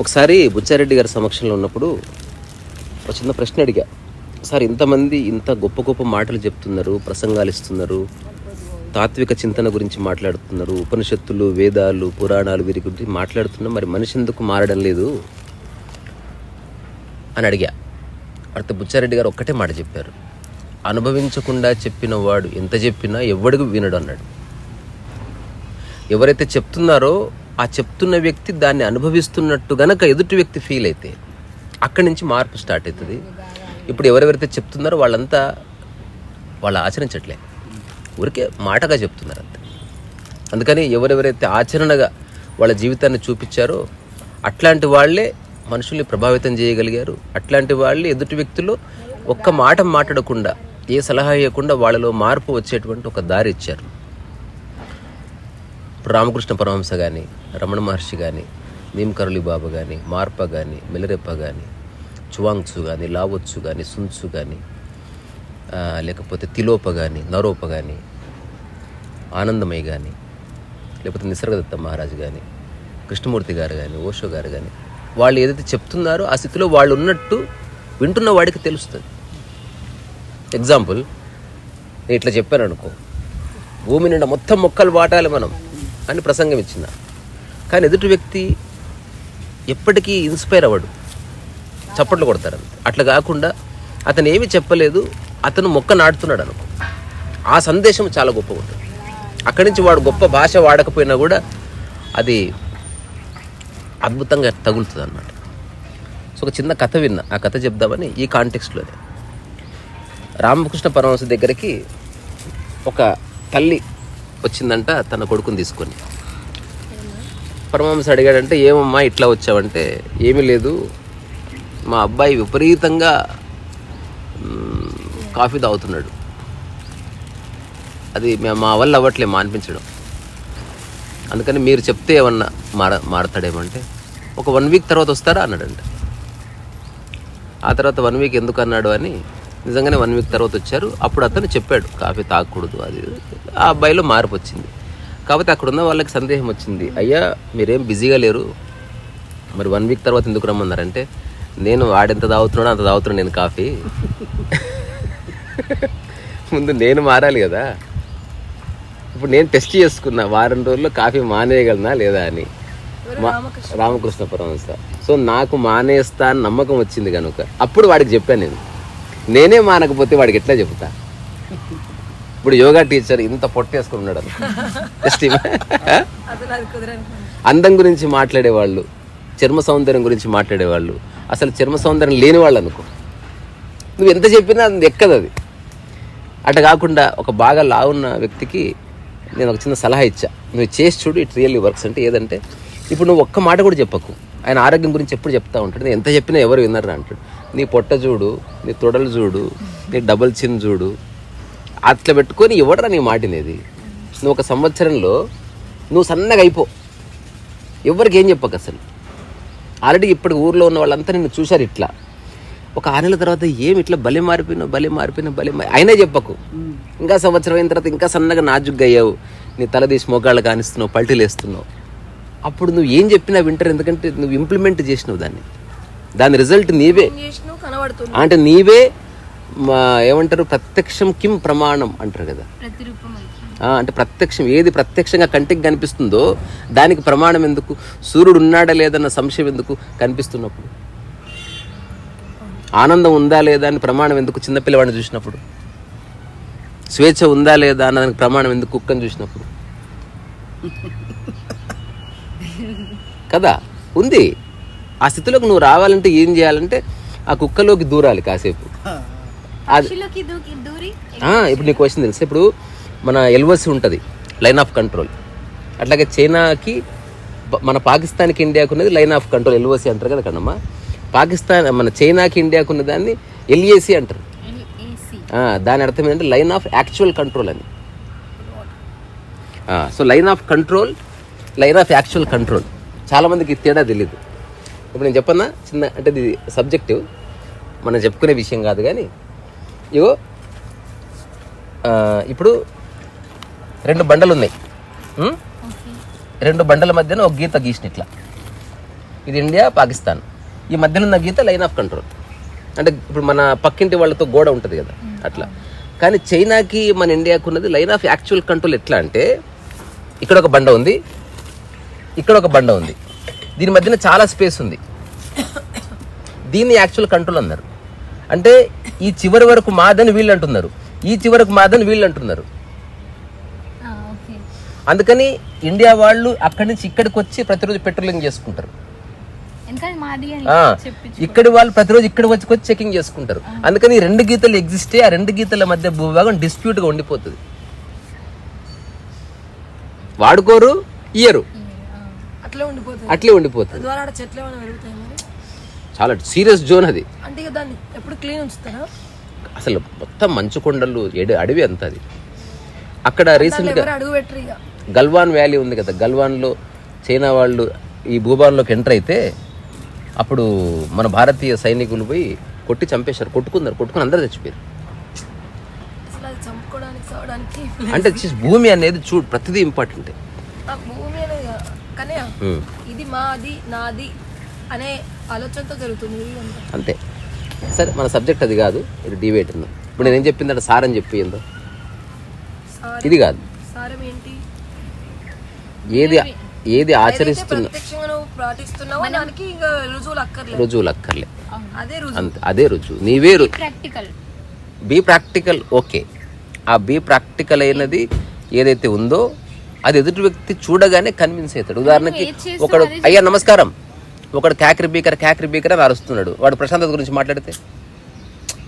ఒకసారి బుచ్చారెడ్డి గారి సమక్షంలో ఉన్నప్పుడు ఒక చిన్న ప్రశ్న అడిగా. సార్ ఇంతమంది ఇంత గొప్ప గొప్ప మాటలు చెప్తున్నారు ప్రసంగాలు ఇస్తున్నారు తాత్విక చింతన గురించి మాట్లాడుతున్నారు ఉపనిషత్తులు వేదాలు పురాణాలు వీరి గురించి మాట్లాడుతున్నా మరి మనిషి ఎందుకు మారడం లేదు? అని అడిగా. అడితే బుచ్చారెడ్డి గారు ఒక్కటే మాట చెప్పారు. అనుభవించకుండా చెప్పిన వాడు ఎంత చెప్పినా ఎవడికి వినడు అన్నాడు. ఎవరైతే చెప్తున్నారో ఆ చెప్తున్న వ్యక్తి దాన్ని అనుభవిస్తున్నట్టు గనక ఎదుటి వ్యక్తి ఫీల్ అయితే అక్కడి నుంచి మార్పు స్టార్ట్ అవుతుంది. ఇప్పుడు ఎవరెవరైతే చెప్తున్నారో వాళ్ళంతా వాళ్ళు ఆచరించట్లే. ఊరికే మాటగా చెప్తున్నారు అంతే అందుకని ఎవరెవరైతే ఆచరణగా వాళ్ళ జీవితాన్ని చూపించారో అట్లాంటి వాళ్ళే మనుషుల్ని ప్రభావితం చేయగలిగారు. అట్లాంటి వాళ్ళే ఎదుటి వ్యక్తులు ఒక్క మాట మాట్లాడకుండా ఏ సలహా ఇవ్వకుండా వాళ్ళలో మార్పు వచ్చేటువంటి ఒక దారి ఇచ్చారు. రామకృష్ణ పరమహంస కానీ రమణ మహర్షి కానీ నీమ్కరళి బాబా కానీ మార్ప కానీ మెలరెప్ప కానీ చువాంగ్సు కానీ లావొచ్చు కానీ సున్సు కానీ లేకపోతే తిలోప కానీ నరోప కానీ ఆనందమయ్య కానీ లేకపోతే నిసర్గదత్త మహారాజు కానీ కృష్ణమూర్తి గారు కానీ ఓషో గారు కానీ వాళ్ళు ఏదైతే చెప్తున్నారో ఆ స్థితిలో వాళ్ళు ఉన్నట్టు వింటున్న వాడికి తెలుస్తుంది. ఎగ్జాంపుల్ నేను ఇట్లా చెప్పాను అనుకో భూమి నిండా మొత్తం మొక్కలు వాటాలి మనం. అని ప్రసంగం ఇచ్చిన కానీ ఎదుటి వ్యక్తి ఎప్పటికీ ఇన్స్పైర్ అవ్వడు. చప్పట్లు కొడతారు అంతే. అట్లా కాకుండా అతను ఏమి చెప్పలేదు అతను మొక్క నాటుతున్నాడు అనుకో. ఆ సందేశం చాలా గొప్ప ఉంటుంది. అక్కడి నుంచి వాడు గొప్ప భాష వాడకపోయినా కూడా అది అద్భుతంగా తగులుతుంది అన్నమాట సో ఒక చిన్న కథ విన్నా. ఆ కథ చెప్దామని ఈ కాంటెక్స్ట్లోనే. రామకృష్ణ పరమహంస దగ్గరికి ఒక తల్లి వచ్చిందంట తన కొడుకుని తీసుకొని. పరమహంస అడిగాడంటే ఏమమ్మా ఇట్లా వచ్చావంటే? ఏమీ లేదు. మా అబ్బాయి విపరీతంగా కాఫీ తాగుతున్నాడు. అది మా వల్ల అవ్వట్లే మాన్పించడం అందుకని మీరు చెప్తే ఏమన్నా మార మారతాడేమంటే ఒక వన్ వీక్ తర్వాత వస్తారా? అన్నాడంట. ఆ తర్వాత వన్ వీక్ ఎందుకు అన్నాడు అని నిజంగానే వన్ వీక్ తర్వాత వచ్చారు. అప్పుడు అతను చెప్పాడు కాఫీ తాగకూడదు అది. ఆ అబ్బాయిలో మార్పు వచ్చింది. కాకపోతే అక్కడ ఉన్న వాళ్ళకి సందేహం వచ్చింది. అయ్యా మీరేం బిజీగా లేరు? మరి వన్ వీక్ తర్వాత ఎందుకు రమ్మన్నారంటే నేను వాడెంత తాగుతున్నాడో అంత తాగుతున్నాను నేను కాఫీ. ముందు నేను మారాలి కదా. ఇప్పుడు నేను టెస్ట్ చేసుకున్నా వారం రోజుల్లో కాఫీ మానేయగలనా లేదా అని. మా- రామకృష్ణ. పరమహంస సో నాకు మానేస్తా అని నమ్మకం వచ్చింది కనుక అప్పుడు వాడికి చెప్పాను నేను. నేనే మానకపోతే వాడికి ఎట్లా చెబుతా? ఇప్పుడు యోగా టీచర్ ఇంత పొట్టేసుకుని ఉన్నాడు ima- అందం గురించి మాట్లాడేవాళ్ళు చర్మ సౌందర్యం గురించి మాట్లాడేవాళ్ళు అసలు చర్మ సౌందర్యం లేని వాళ్ళు అనుకో. నువ్వు ఎంత చెప్పినా అది ఎక్కదు అది. అట్లా కాకుండా ఒక బాగా లావున్న వ్యక్తికి నేను ఒక చిన్న సలహా ఇచ్చా. నువ్వు చేసి చూడు ఇట్ రియల్లీ వర్క్స్. అంటే ఏదంటే ఇప్పుడు నువ్వు ఒక్క మాట కూడా చెప్పకు. ఆయన ఆరోగ్యం గురించి ఎప్పుడు చెప్తా ఉంటాడు. నేను ఎంత చెప్పినా ఎవరు వినరు అంటాడు. నీ పొట్ట చూడు నీ తొడలు చూడు నీ డబల్ చిన్ చూడు. అట్లా పెట్టుకొని ఎవడరా నీ మాటినేది నువ్వు ఒక సంవత్సరంలో నువ్వు సన్నగా అయిపో. ఎవరికి ఏం చెప్పకు అసలు? ఆల్రెడీ ఇప్పుడు ఊర్లో ఉన్న వాళ్ళంతా నిన్ను చూశారు ఇట్లా. ఒక ఆరు నెలల తర్వాత ఏమి ఇట్లా బలి మారిపోయినా బలి మారిపోయినా బలి అయినా చెప్పకు. ఇంకా సంవత్సరం అయిన తర్వాత ఇంకా సన్నగా నాజుగ్గా అయ్యావు. నీ తల తీసి మోకాళ్ళు కానిస్తున్నావు పల్టీలు వేస్తున్నావు అప్పుడు నువ్వు ఏం చెప్పినా వింటారు ఎందుకంటే నువ్వు ఇంప్లిమెంట్ చేసినావు దాన్ని. దాని రిజల్ట్ నీవే. అంటే నీవే ఏమంటారు ప్రత్యక్షం కిం ప్రమాణం అంటారు కదా. అంటే ప్రత్యక్షం ఏది ప్రత్యక్షంగా కంటికి కనిపిస్తుందో దానికి ప్రమాణం ఎందుకు? సూర్యుడు ఉన్నాడా లేదన్న సంశయం ఎందుకు కనిపిస్తున్నప్పుడు? ఆనందం ఉందా లేదా అని ప్రమాణం ఎందుకు చిన్నపిల్లవాడిని చూసినప్పుడు? స్వేచ్ఛ ఉందా లేదా అన్నదానికి ప్రమాణం ఎందుకు కుక్కని చూసినప్పుడు? కదా ఉంది. ఆ స్థితిలోకి నువ్వు రావాలంటే ఏం చేయాలంటే ఆ కుక్కలోకి దూరాలి కాసేపు. అది పక్షులకి దూకి దూరి? ఆ, ఇప్పుడు నీకు క్వశ్చన్ తెలుసు. ఇప్పుడు మన ఎల్ఓసి ఉంటుంది లైన్ ఆఫ్ కంట్రోల్. అట్లాగే చైనాకి మన పాకిస్తాన్కి ఇండియాకు ఉన్నది లైన్ ఆఫ్ కంట్రోల్ ఎల్ఓసి అంటారు కదా కన్నమ్మ పాకిస్తాన్ మన చైనాకి ఇండియాకు ఉన్న దాన్ని ఎల్ఏసి అంటారు. దాని అర్థం ఏంటంటే లైన్ ఆఫ్ యాక్చువల్ కంట్రోల్ అని. So line of control line of actual control. చాలామందికి తేడా తెలియదు ఇప్పుడు నేను చెప్పన్నా చిన్న అంటే ఇది సబ్జెక్టివ్ మనం చెప్పుకునే విషయం కాదు కానీ ఇగో ఇప్పుడు రెండు బండలు ఉన్నాయి? రెండు బండల మధ్యన ఒక గీత గీసిన ఇట్లా. ఇది ఇండియా పాకిస్తాన్. ఈ మధ్యలో ఉన్న గీత లైన్ ఆఫ్ కంట్రోల్. అంటే ఇప్పుడు మన పక్కింటి వాళ్ళతో గోడ ఉంటుంది కదా అట్లా. కానీ చైనాకి మన ఇండియాకు ఉన్నది లైన్ ఆఫ్ యాక్చువల్ కంట్రోల్ ఎట్లా అంటే ఇక్కడ ఒక బండ ఉంది ఇక్కడ ఒక బండ ఉంది. దీని మధ్యన చాలా స్పేస్ ఉంది. దీన్ని యాక్చువల్ కంట్రోల్ అన్నారు. అంటే ఈ చివరి వరకు మాదని వీళ్ళు అంటున్నారు. ఈ చివరకు మాదని వీళ్ళు అంటున్నారు. అందుకని ఇండియా వాళ్ళు అక్కడి నుంచి ఇక్కడికి వచ్చి ప్రతిరోజు పెట్రోలింగ్ చేసుకుంటారు. ఇక్కడి వాళ్ళు ప్రతిరోజు ఇక్కడ వచ్చి వచ్చి చెకింగ్ చేసుకుంటారు. అందుకని రెండు గీతలు ఎగ్జిస్టే ఆ రెండు గీతల మధ్య భూభాగం dispute గా ఉండిపోతుంది. వాడుకోరు ఇయ్యరు. అట్లే ఉండిపోతుంది. అట్లే ఉండిపోతుంది. ద్వారా ఆడ చెట్లు ఏమైనా పెరుగుతాయి మరి? చాలా సీరియస్ జోన్ అది. అంటే ఇక దాన్ని ఎప్పుడు క్లీన్ ఉంచుతారా? అసలు మొత్తం మంచు కొండలు ఎడి అడవి అంత అది. అక్కడ రీసెంట్గా ఎవరు అడుగు పెట్టరు ఇక. గల్వాన్ వ్యాలీ ఉంది కదా గల్వాన్లో చైనా వాళ్ళు ఈ భూభాగంలోకి ఎంటర్ అయితే అప్పుడు మన భారతీయ సైనికులు పోయి కొట్టి చంపేశారు కొట్టుకున్నారు కొట్టుకుని అందరూ చచ్చిపోయారు. అంటే భూమి అనేది చూడు ప్రతిదీ ఇంపార్టెంట్. భూమి అనేది. కానీ ఇది మాది నాది అనే ఆలోచనతో జరుగుతుంది అంతా. సరే మన సబ్జెక్ట్ అది కాదు ఇది డిబేట్ ఉంది. ఇప్పుడు నేనేం చెప్పిందంటే సార్ అని చెప్పి ఏందో? సారీ. ఇది కాదు. సారం ఏంటి? ఏది ఏది? ఆచరిస్తున్న రుజువులు అక్కర్లే. అంతే అదే రుజువు. నీవే రు ప్రాక్టికల్ బీ ప్రాక్టికల్ ఓకే ఆ బీ ప్రాక్టికల్ అయినది ఏదైతే ఉందో అది ఎదుటి వ్యక్తి చూడగానే కన్విన్స్ అవుతాడు. ఉదాహరణకి ఒకడు అయ్యా నమస్కారం. ఒకడు క్యాకరి బీకర్ క్యాకరి బీకర్ అని అరుస్తున్నాడు. వాడు ప్రశాంతత గురించి మాట్లాడితే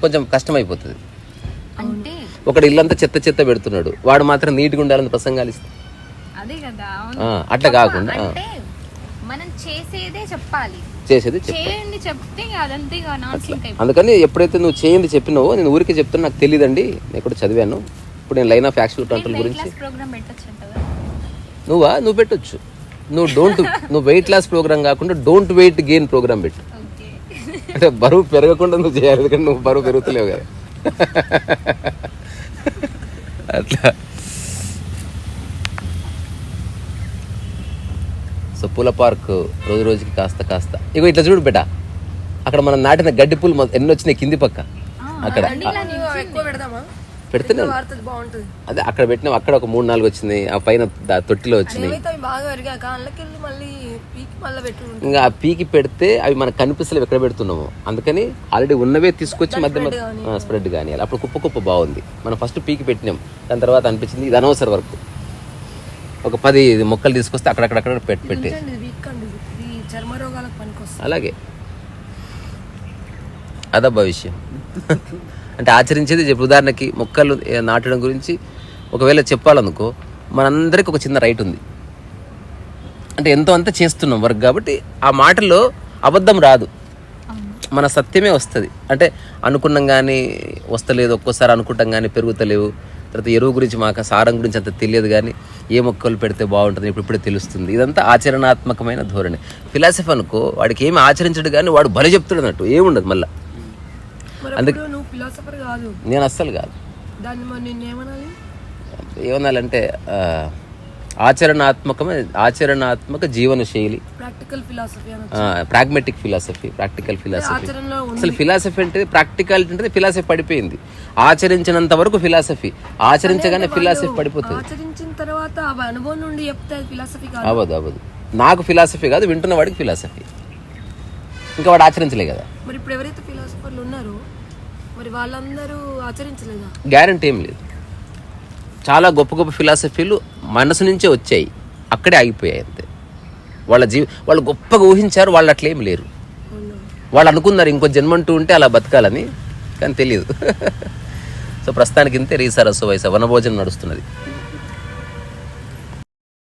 కొంచెం కష్టమైపోతుంది. ఒకడు ఇల్లంతా చెత్త చెత్త పెడుతున్నాడు. వాడు మాత్రం నీట్గా ఉండాలని ప్రసంగాలు ఇస్తే అదే కదా అవును. ఆ, అట్లా కాకుండా మనం చేసేదే చెప్పాలి. చేయండి చెప్తే అందుకని ఎప్పుడైతే నువ్వు చేయండి చెప్పినావో నేను ఊరికే చెప్తున్నా నాకు తెలియదండి నేను కూడా చదివాను. ఇప్పుడు నేను లైన్ ఆఫ్ యాక్చువల్ కంట్రోల్ గురించి నువ్వా? నువ్వు పెట్టొచ్చు. నువ్వు డోంట్ నువ్వు వెయిట్ లాస్ ప్రోగ్రామ్ కాకుండా డోంట్ వెయిట్ గెయిన్ ప్రోగ్రామ్ పెట్టు. ఓకే. అంటే బరువు పెరగకుండా నువ్వు చేయాలి ఎందుకంటే నువ్వు బరువు పెరుగుతలేవు కదా. అట్లా. సో పూల పార్క్ రోజు రోజుకి కాస్త కాస్త. ఇగో ఇట్లా చూడు బేట అక్కడ మనం నాటిన గడ్డి పూలు ఎన్ని వచ్చినాయి కింది పక్క. అక్కడ. పెడితేనే వాడుతుంది బాగుంటుంది. అదే అక్కడ పెట్టినాం అక్కడ ఒక మూడు నాలుగు వచ్చినాయి ఆ పైన తొట్టిలో వచ్చినాయి బాగా మళ్ళీ ఇంకా ఆ పీకి పెడితే అవి మనకు కనిపిస్తలేవు ఎక్కడ పెడుతున్నాము. అందుకని ఆల్రెడీ ఉన్నవే తీసుకొచ్చి మధ్య స్ప్రెడ్ కానీ అప్పుడు కుప్ప కుప్ప బాగుంది. మనం ఫస్ట్ పీకి పెట్టినాం. దాని తర్వాత అనిపించింది ఇది అనవసర వర్క్. ఒక పది మొక్కలు తీసుకొస్తే అక్కడక్కడక్కడ పెట్టి పెట్టి ఉంచండి, ఇది వీక్ అండి ఇది. ఇది చర్మ రోగాలకు పనికొస్తుంది అలాగే అదబ్బా విషయం అంటే ఆచరించేది చెప్పు ఉదాహరణకి మొక్కలు నాటడం గురించి ఒకవేళ చెప్పాలనుకో మనందరికి ఒక చిన్న రైట్ ఉంది. అంటే ఎంతో అంత చేస్తున్నాం వర్క్ కాబట్టి ఆ మాటలో అబద్ధం రాదు. మన సత్యమే వస్తుంది. అంటే అనుకున్నాం కానీ వస్తలేదు ఒక్కోసారి అనుకుంటాం కానీ పెరుగుతలేవు. తర్వాత ఎరువు గురించి మాకు సారం గురించి అంత తెలియదు కానీ ఏ మొక్కలు పెడితే బాగుంటుంది ఇప్పుడు ఇప్పుడే తెలుస్తుంది. ఇదంతా ఆచరణాత్మకమైన ధోరణి. ఫిలాసఫీ అనుకో వాడికి ఏమి ఆచరించడు కానీ వాడు బలి చెప్తాడు అన్నట్టు. ఏముండదు మళ్ళీ. మరి అప్పుడు నువ్వు ఫిలాసఫర్ కాదు? నేను అస్సలు కాదు. దాన్ని మరి ఏమనాలంటే ఆ, ఆచరణాత్మకమైన ఆచరణాత్మక జీవన శైలి. Practical philosophy pragmatic philosophy practical philosophy అసలు ఫిలాసఫీ అంటే ప్రాక్టికాలిటీ అంటే ఫిలాసఫీ పడిపోయింది. ఆచరించినంత వరకు ఫిలాసఫీ ఆచరించగానే ఫిలాసఫీ పడిపోతుంది. ఆచరించిన తర్వాత అనుభవం నుండి చెప్తే ఫిలాసఫీ అవ్వదు అవ్వదు. నాకు ఫిలాసఫీ కాదు వింటున్న వాడికి ఫిలాసఫీ ఇంకా వాడు ఆచరించలే కదా. మరి ఇప్పుడు ఎవరైతే ఫిలాసఫర్లు ఉన్నారో మరి వాళ్ళందరూ ఆచరించలేదా? గ్యారంటీ ఏం లేదు. చాలా గొప్ప గొప్ప ఫిలాసఫీలు మనసు నుంచే వచ్చాయి. అక్కడే ఆగిపోయాయి అంతే. వాళ్ళ జీవి వాళ్ళు గొప్పగా ఊహించారు వాళ్ళు అట్లేం లేరు. వాళ్ళు అనుకున్నారు ఇంకో జన్మంటూ ఉంటే అలా బతకాలని కానీ తెలియదు. సో ప్రస్తుతానికి ఇంతే రీసరస్సు వయసు వనభోజనం నడుస్తున్నది.